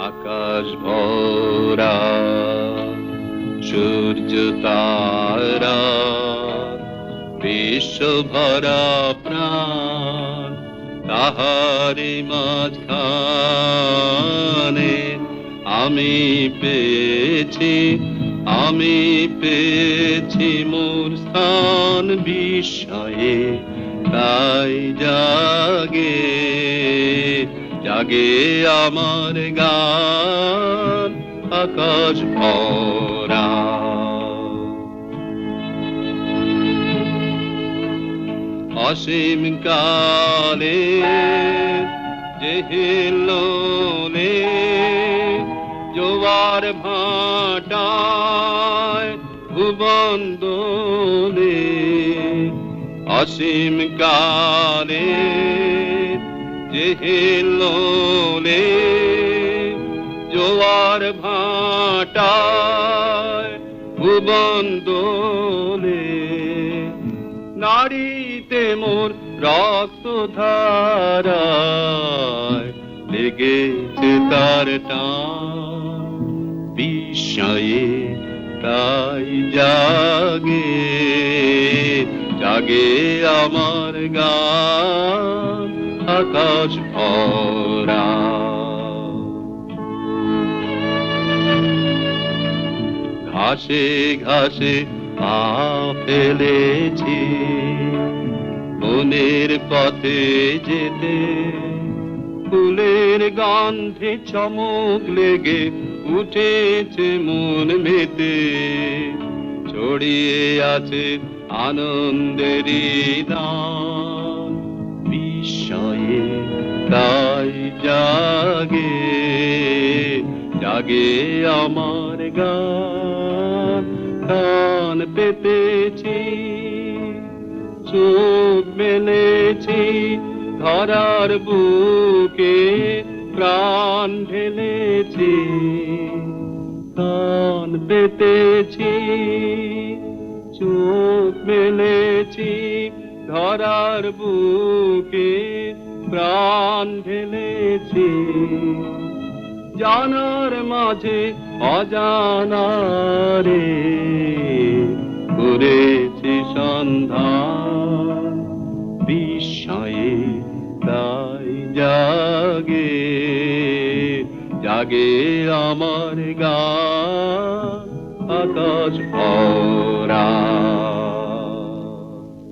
আকাশ ভরা, সূর্য তারা, বিশ্ব ভরা প্রাণ তাহারি মাঝখানে আমি পেয়েছি আমি পেয়েছি মোর স্থান বিষয়ে তাই জাগে জাগে আমার গান আকাশ ভরা। অসীম কালে যে হিল্লোলে জোয়ার ভাটায় ভুবন দোলে অসীম কালে যে জোয়ার ভাটায় ভুবন দোলে নারীতে মোর রক্ত ধারায় লেগেছে তার বিষয়ে তাই জাগে জাগে আমার গান। আকাশ ভরা। ঘাসে ঘাসে পা ফেলেছি, বনের পথে যেতে। ফুলের গন্ধে চমক লেগে উঠেছে মন মেতে। ছড়িয়ে আছে আনন্দেরই দান বিস্ময়ে তাই জাগে জাগে আমার গান। কান পেতেছি, চোখ মেলেছি, ধরার বুকে প্রাণ ঢেলেছি। কান পেতেছি, চোখ মেলেছি ধরার বুকে প্রাণ ঢেলেছি। জানার মাঝে অজানারে করেছি সন্ধান। বিস্ময়ে তাই জাগে জাগে আমার গা। আকাশ ভরা